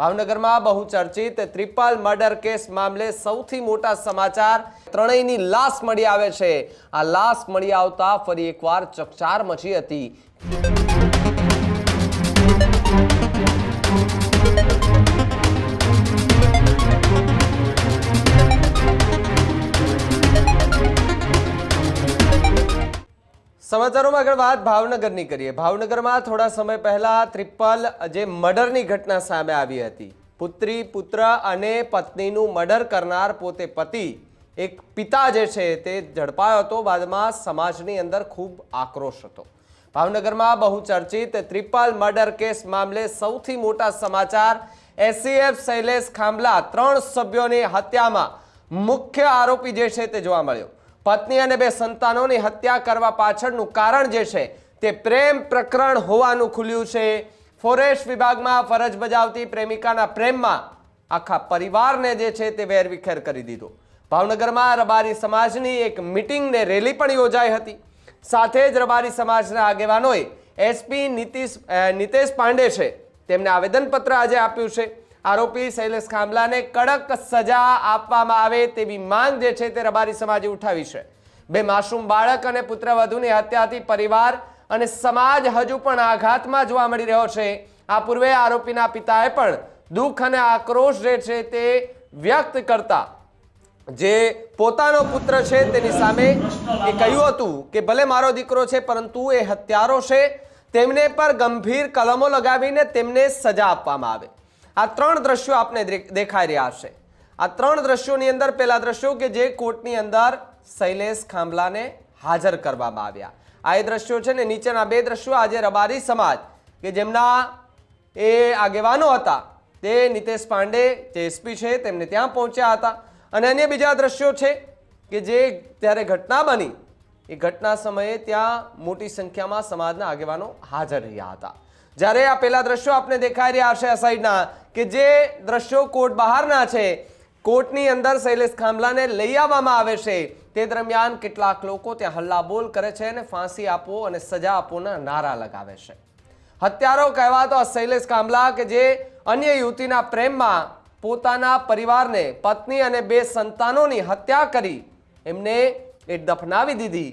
ભાવનગરમાં બહુ ચર્ચિત triple murder case મામલે સૌથી મોટા સમાચાર ત્રણેયની લાશ મળી આવે છે. આ લાશ મળી આવતા ફરી એકવાર ચકચાર મચી હતી. સમાચારોમાં આગળ વાત ભાવનગરની કરીએ. ભાવનગરમાં થોડા સમય પહેલા ત્રિપલ જે મર્ડરની ઘટના સામે આવી હતી. પુત્રી, પુત્ર અને પત્નીનું મર્ડર કરનાર પોતે પતિ, એક પિતા જે છે તે ઝડપાયો હતો. બાદમાં સમાજની અંદર ખૂબ આક્રોશ હતો. ભાવનગરમાં બહુ ચર્ચિત ત્રિપલ મર્ડર કેસ મામલે સૌથી મોટા સમાચાર એસીએફ શૈલેષ ખાંભલા ત્રણ સભ્યોની હત્યામાં મુખ્ય આરોપી જે છે તે જોવા મળ્યો. પત્ની અને બે સંતાનોની હત્યા કરવા પાછળનું કારણ જે છે, તે પ્રેમ પ્રકરણ હોવાનું ખુલ્યું છે. ફોરેસ્ટ વિભાગમાં ફરજ બજાવતી પ્રેમિકાના પ્રેમમાં આખા પરિવારને જે છે, તે વેરવિખેર કરી દીધો. ભાવનગરમાં રબારી સમાજની એક મિટિંગને રેલી પણ યોજાઈ હતી. સાથે જ રબારી સમાજના આગેવાનોએ એસપી નીતિશ નિતેશ પાંડે છે, તેમને આવેદનપત્ર આજે આપ્યું છે. આરોપી શૈલેષ ખાંભલાને કડક સજા આપવામાં આવે તેવી માંગ જે છે તે રબારી સમાજે ઉઠાવી છે. બે માસૂમ બાળક અને પુત્રવધુની હત્યાથી પરિવાર અને સમાજ હજુ પણ આઘાતમાં જોવા મળી રહ્યો છે. આ પૂર્વે આરોપીના પિતાએ પણ દુઃખ અને આક્રોશ જે છે તે વ્યક્ત કરતા જે પોતાનો પુત્ર છે તેની સામે એ કહ્યું હતું કે ભલે મારો દીકરો છે પરંતુ એ હત્યારો છે. તેમને પર ગંભીર કલમો લગાવીને તેમને સજા આપવામાં આવે. આ ત્રણ દ્રશ્યો આપને દેખાઈ રહ્યા છે. આ ત્રણ દ્રશ્યોની અંદર પહેલા દ્રશ્યો કે જે કોર્ટની અંદર શૈલેષ ખાંભલાને હાજર કરવામાં આવ્યા. આ એ દ્રશ્યો છે ને નીચેના બે દ્રશ્યો આજે રબારી સમાજ કે જેમના એ આગેવાનો હતા, તે નિતેશ પાંડે, જે એસપી છે, તેમને ત્યાં પહોંચ્યા હતા. અને અન્ય બીજા દ્રશ્યો છે કે જે ત્યારે ઘટના બની, એ ઘટના સમયે ત્યાં મોટી સંખ્યામાં સમાજના આગેવાનો હાજર રહ્યા હતા. જ્યારે આ પહેલા દ્રશ્યો આપને દેખાઈ રહ્યા હશે આ સાઈડના કે જે દ્રશ્યો કોર્ટ બહારના છે, કોર્ટની અંદર શૈલેષ ખાંભલાને લઈ આવવામાં આવે છે. તે દરમિયાન કેટલાક લોકો ત્યાં હલ્લાબોલ કરે છે અને ફાંસી આપો અને સજા આપોના નારા લગાવે છે. હત્યારો કહેવાતો આ શૈલેષ ખાંભલા કે જે અન્ય યુવતીના પ્રેમમાં પોતાના પરિવારને, પત્ની અને બે સંતાનોની હત્યા કરી, એમને એ દફનાવી દીધી.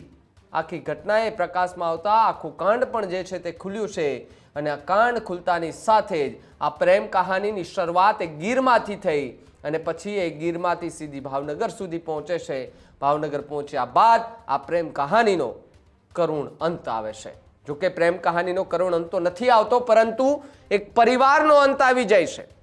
આખી ઘટનાએ પ્રકાશમાં આવતા આખું કાંડ પણ જે છે તે ખુલ્યું છે. અને આ કાંડ ખુલતાની સાથે જ આ પ્રેમ કહાનીની શરૂઆત એ ગીરમાંથી થઈ અને પછી એ ગીરમાંથી સીધી ભાવનગર સુધી પહોંચે છે. ભાવનગર પહોંચ્યા બાદ આ પ્રેમ કહાનીનો કરુણ અંત આવે છે. જોકે પ્રેમ કહાનીનો કરુણ અંત તો નથી આવતો, પરંતુ એક પરિવારનો અંત આવી જાય છે.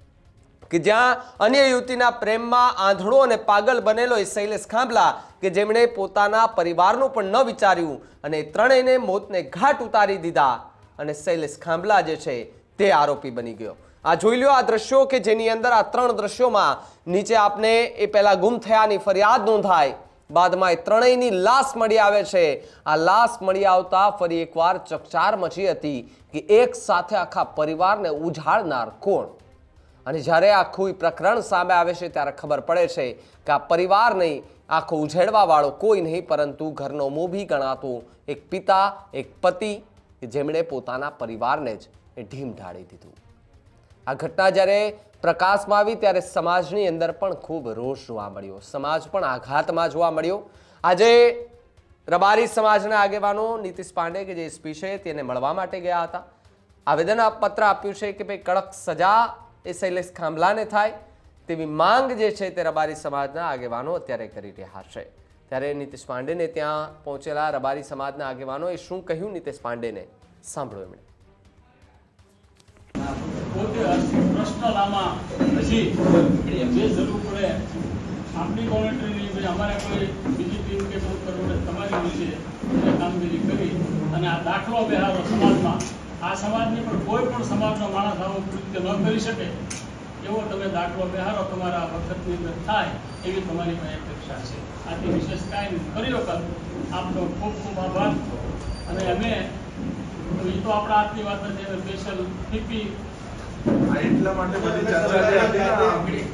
કે જ્યાં અન્ય યુવતીના પ્રેમમાં આંધળો અને પાગલ બનેલો એ શૈલેષ ખાંભલા કે જેમણે પોતાના પરિવારનું પણ ન વિચાર્યું અને ત્રણેયને મોતને ઘાટ ઉતારી દીધા. અને શૈલેષ ખાંભલા જે છે તે આરોપી બની ગયો. આ જોઈ લ્યો આ દ્રશ્યો કે જેની અંદર આ ત્રણ દ્રશ્યોમાં નીચે આપને એ પહેલા ગુમ થયાની ફરિયાદ નોંધાય. બાદમાં એ ત્રણેયની લાશ મળી આવે છે. આ લાશ મળી આવતા ફરી એકવાર ચકચાર મચી હતી કે એક સાથે આખા પરિવારને ઉજાડનાર કોણ? અને જ્યારે આખું પ્રકરણ સામે આવે છે ત્યારે ખબર પડે છે કે આ પરિવાર નહીં આખો ઉજેડવાવાળો કોઈ નહીં, પરંતુ ઘરનો મોભી ગણાતો એક પિતા, એક પતિ જેમણે પોતાના પરિવારને જ એ ઢીમ ઢાળી દીધું. આ ઘટના જ્યારે પ્રકાશમાં આવી ત્યારે સમાજની અંદર પણ ખૂબ રોષ જોવા મળ્યો. સમાજ પણ આઘાતમાં જોવા મળ્યો. આજે રબારી સમાજના આગેવાનો નીતિશ પાંડે કે જે એસપી છે, તેને મળવા માટે ગયા હતા. આવેદન પત્ર આપ્યું છે કે ભાઈ કડક સજા એ શૈલેષ ખાંભલાને થાય તેવી માંગ જે છે તે રબારી સમાજના આગેવાનો અત્યારે કરી રહ્યા છે. ત્યારે નીતિશ પાંડેને ત્યાં પહોંચેલા રબારી સમાજના આગેવાનોએ શું કહ્યું નીતિશ પાંડેને? સાંભળો એમણે. તમારી વિશે કામગીરી કરી અને આ દાખલો બેહારો સમાજમાં. આ સમાજની પણ કોઈ પણ સમાજનો માણસ આવો કૃત્ય ન કરી શકે એવો તમે દાખલો બેહારો તમારા વખતની અંદર થાય એવી તમારી પણ અપેક્ષા છે. આથી વિશેષ કાંઈ ફરી વખત આપનો ખૂબ ખૂબ આભાર. અને અમે એ તો આપણા હાથની વાત નથી અમે સ્પેશિયલ પીપી એટલા માટે બધી ચર્ચા